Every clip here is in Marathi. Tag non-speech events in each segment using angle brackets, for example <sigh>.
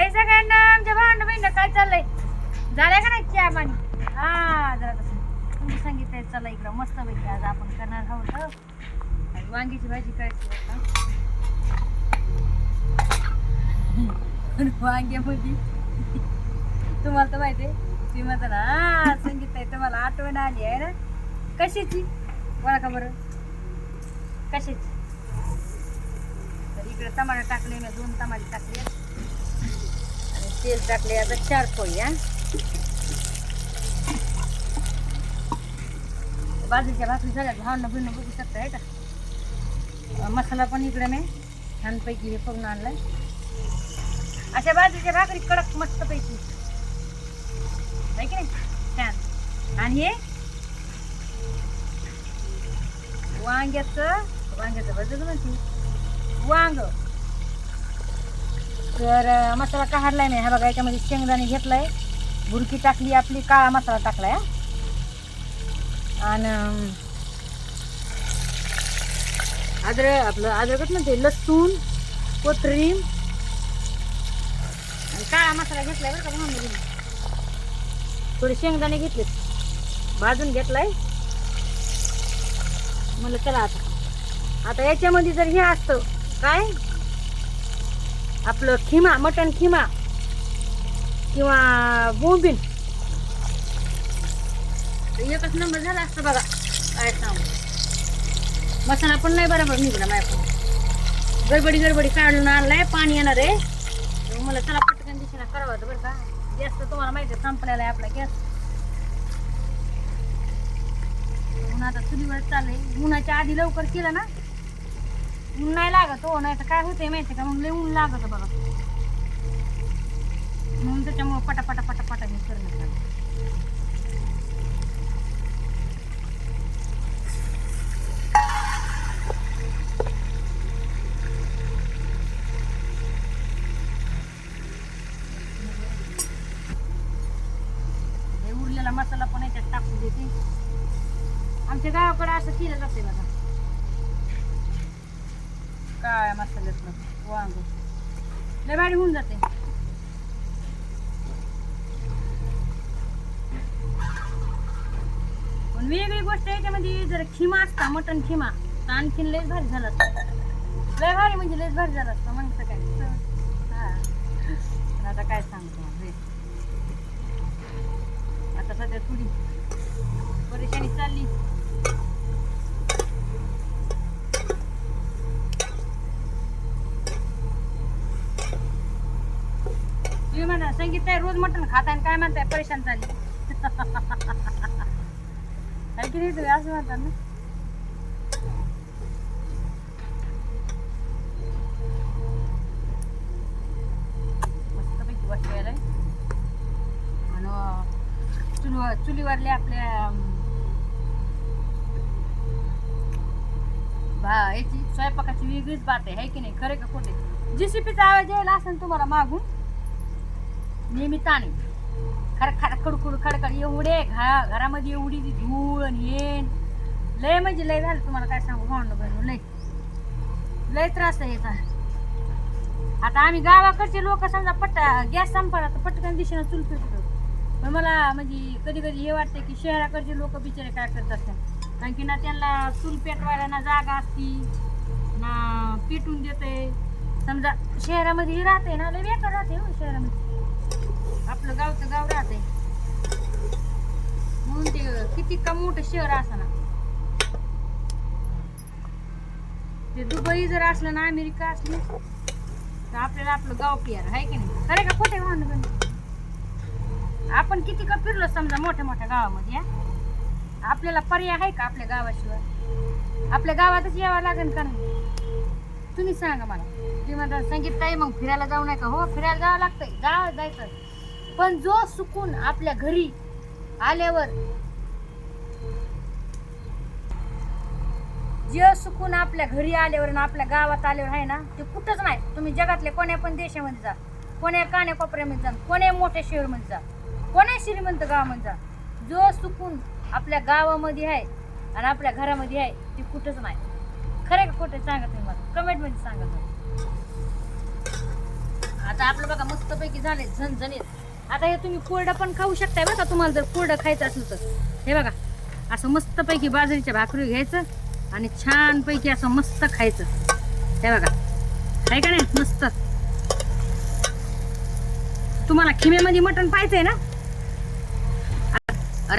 हाय सगळ्यांना आमच्या भावंड बहिण काय चाललंय? झाल्या का नाही चहा पाणी? हा जरा कसं तुम्ही सांगितलंय चला इकडं मस्त पैकी आज आपण करणार आहोत. वांगीची वांग्याची भाजी करायची बरं का? वांग्यामध्ये तुम्हाला तर माहिती आहे ती म्हणता ना हा सांगितलंय तुम्हाला आठवण आली आहे ना? कशाची? बोला का बरं? कशाची? तर इकडे टमाटर टाकले मी दोन टमाटे टाकले. तेल टाकले आता चार पोळी हा. बाजूच्या भाकरी झाल्या भावना भिन्न बघू शकता आहे का? मसाला पण इकडे मी छानपैकी हे करून आणलाय. अशा बाजूच्या भाकरी कडक मस्त पैकी. आहे की नाही? छान. आणि हे वांग्याचं वांग्याचं भजत म्हणते. वांग. तर अं, मसाला काढलाय नाही? हा बघा याच्यामध्ये शेंगदाणे घेतलाय. बुरकी टाकली आपली काळा मसाला टाकलाय आणि अद्रक आपलं अद्रकच म्हणते लसूण कोथरी आणि काळा मसाला घेतलाय बरं का मम्मी थोडे शेंगदाणे घेतले भाजून घेतलाय. म्हणलं चला आता. आता याच्यामध्ये जर हे असतं काय? आपलं खिमा मटण खिमा किंवा बोंबील. एकच नंबर झाला असतं बघा. काय सांगू? मसाला पण नाही बरोबर निघला माझ्याकडून. गडबडी गडबडी काढून आणलाय पाणी येणार आहे. मला चला पटकन दिशेला करावं होतं बरं का. गॅस तर तुम्हाला माहिती आहे संपलेला आहे आपला गॅस. आता चुलीवर चाललंय. उन्हाच्या आधी लवकर केलं ना ऊन नाही लागत हो नाही तर काय होते माहिती का? मग लय ऊन लागत बघा. म्हणून त्याच्यामुळे पटापटा पटापटा मी करणं हे उरलेला मसाला पण याच्यात टाकून देते. आमच्या गावाकडे असं केलं जाते बघा. काय मसाल्यातलं वांग हो, लय भारी होऊन जाते. पण वेगळी गोष्ट याच्यामध्ये म्हणजे जर खिमा असता मटन खिमा तर आणखीन लयच भारी झाला असतं. लय भारी म्हणजे लयच भारी झालं असतं म्हणतं काय हा. आता काय सांगतो? आता सध्या थोडी. परेशानी चालली तुम्ही म्हणा संगीत आहे रोज मटण खाताय आणि काय म्हणताय? परेशान झाली. <laughs> की नाही तुम्ही? असं म्हणता ना. चुलीवरले आपल्या याची स्वयंपाकाची वेगळीच बात आहे की नाही? खरे का खोटे जीसीपीचा आवाज यायला असेल तुम्हाला मागून. नियमिताने. खर खर खडखड खडखड. एवढे घा घरामध्ये एवढी ती धूळ आणि येण लय म्हणजे लय झालं तुम्हाला काय सांगू? भावंड बहिण लय. लय त्रास आहे याचा. आता आम्ही गावाकडचे लोक समजा पट्टा गॅस संपला तर पटकन दिशेनं चूल पेटतो पण मला म्हणजे कधी कधी हे वाटतं की शहराकडचे लोक बिचारे काय करत असतात? कारण की ना त्यांना चूल पेटवायला ना जागा असती ना पेटून देते समजा शहरामध्ये राहते ना लय बेकार राहते हो शहरामध्ये. आपलं गावचं गाव राहते म्हणून ते किती का मोठं शहर असणार ते दुबई जर असलं ना अमेरिका असली तर आपल्याला आपलं गाव पियार आहे की नाही? खरे का कुठे म्हणून आपण किती का फिरलो समजा मोठ्या मोठ्या गावामध्ये आपल्याला पर्याय आहे का आपल्या गावाशिवाय? आपल्या गावातच यावं लागेल का नाही? तुम्ही सांगा मला. तुम्ही म्हणता संगीत मग फिरायला जाऊ नका. हो फिरायला जावं लागतंय. गावात जायचं. पण जो सुकून आपल्या घरी आल्यावर जे सुकून आपल्या घरी आल्यावर आणि आपल्या गावात आल्यावर आहे ना ते कुठंच नाही. तुम्ही जगातल्या कोण्या पण देशामध्ये जा कोण्या कान्या कोपऱ्यामध्ये जा कोण्या मोठ्या शहरमध्ये जा कोण्या श्रीमंत गावामध्ये जा. जो सुकून आपल्या गावामध्ये आहे आणि आपल्या घरामध्ये आहे ते कुठंच नाही. खरे का खोटे सांगा तुम्ही मला? कमेंटमध्ये सांगा तुम्ही. आता आता आपलं बघा मस्तपैकी झाले झणझणीत. आता हे तुम्ही कोरडं पण खाऊ शकताय बघा तुम्हाला जर कोरडं खायचं असेल तर. हे बघा असं मस्तपैकी बाजरीच्या भाकरी घ्यायचं आणि छानपैकी असं मस्त खायचं. हे बघा आहे का नाही? मस्त. तुम्हाला खिमेमध्ये मटण पाहिजे ना?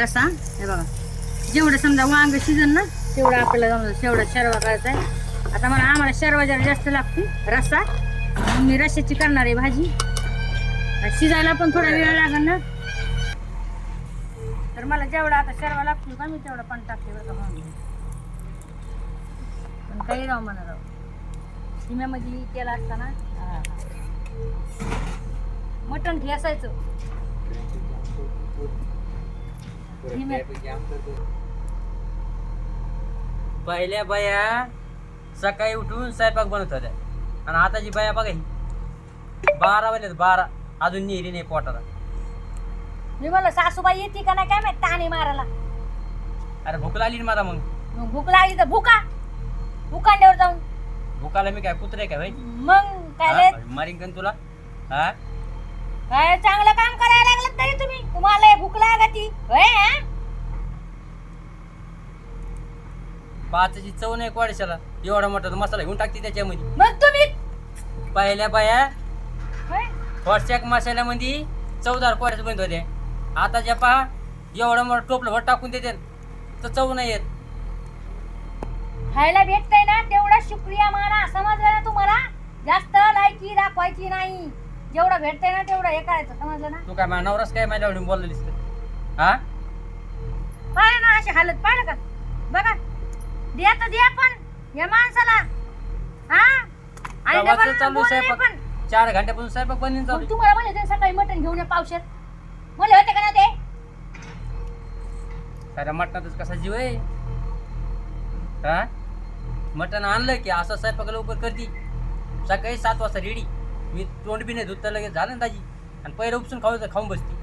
रसा हे बघा. जेवढं समजा वांग शिजन ना तेवढं आपल्याला समजा शेवढा शर्वा करायचा आहे. आता मला आम्हाला शर्वा जरा जास्त लागते रसा मी रश्याची करणार आहे भाजी. शिजायला पण थोडा वेळ लागेल ना. तर मला जेवढा आता शर्वा लागतो का मी तेवढं पण टाकते बरं का. पण काही राव म्हणा राव. शिम्यामध्ये केला असताना मटण ठेसायचं पहिल्या बाया सकाळी उठून स्वयंपाक बनवत होत्या. आणि आताची बाया बघा ही. बारा वाजल्यात बारा. अजून नेली नाही पोटाला. मी म्हणलं सासूबाई येते का नाही? काय माहीत ताणे मारायला. अरे भूक लागली ना मला मग. मग भूक लागली तर भुका. भुकांड्यावर जाऊन. भूकाला मी काय कुत्रे काय भाई? मग काय लय- मारीन का तुला? हा? काय चांगलं काम करायला लागलं तरी तुम्ही. तुम्हाला हे भूक लागती. होय हा? पाचची चव नाही कोळशाला एवढा मोठा मसाला घेऊन टाकते त्याच्यामध्ये. मग तुम्ही पहिल्या बाया? व्हॉट्सॲप मसाल्यामध्ये चवदार कोळ्याच बनत होते. आता ज्या पहा एवढं मोठं टोपलं भर टाकून देते. तर चव नाही येत. खायला भेटतंय ना तेवढा शुक्रिया माना. समजलं ना तुम्हाला? जास्त लायकी दाखवायची नाही. जेवढं भेटतंय ना तेवढं हे करायचं. समजलं ना? तू काय नवराच काय माझ्या एवढी बोललं दिसत हा? पाहिलं ना अशी हालत पाहिलं का? बघा. द्या तर द्या पण या माणसाला. हा? आणि डबल चालू स्वयंपाक. पण. चार घंट्यापासून स्वयंपाक बनवून चालू मग तुम्हाला म्हणले होते सकाळी मटण घेऊन या पावशेर. म्हणले होते का ना ते? साऱ्या मटणातच कसा जीव आहे? हा? मटण आणलं की असं स्वयंपाक लवकर करती. सकाळी सात वाजता रेडी मी तोंड बी नाही धुत तर लगेच झालं ना दाजी. आणि पहिलं उपसून खाऊ खाऊन बसती.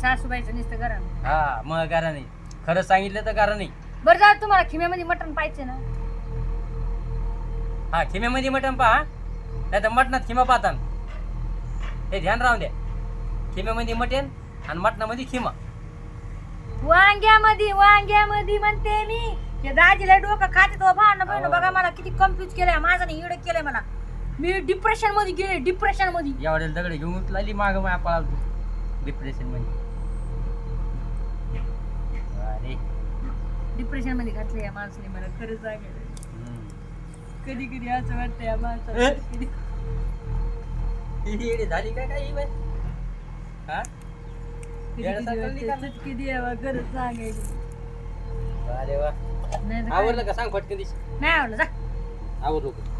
सासूबाईचं नुसतं गरम हा मग गारा नाही खरं सांगितलं तर गारा नाही बरं जा तुम्हाला खिम्यामध्ये मटण पाहिजे ना. हा खिम्यामध्ये मटण पहा. नाही तर मटणात खिमा पाहता. हे ध्यान राहून द्या. खिम्यामध्ये मटण आणि मटणामध्ये खिमा. वांग्यामध्ये वांग्यामध्ये म्हणते मी. हे दाजीला डोकं खाते तो भांडण बहिण. बघा मला किती कन्फ्युज केलंय. माझं नाही इडे केलंय मला. मी डिप्रेशनमध्ये गेले डिप्रेशनमध्ये. एवढ्या दगड घेऊन उचलाली माग माया पळाल तू डिप्रेशनमध्ये. अरे. डिप्रेशनमध्ये घातले या माणसाने मला. खरं सांगायला हम्म. कधी कधी असं वाटतं या माणसाला अं? कधी- येडी झाली काय काय ही बाई? हा? कधी येड्यासारखं कधी वाटतं, निघालं. चटकी द्यावा खरं सांगायचं. अरे वा. नाही तर काय- आवडलं का? सांग फटकन दिस नाही आवडलं जा. आवडलो का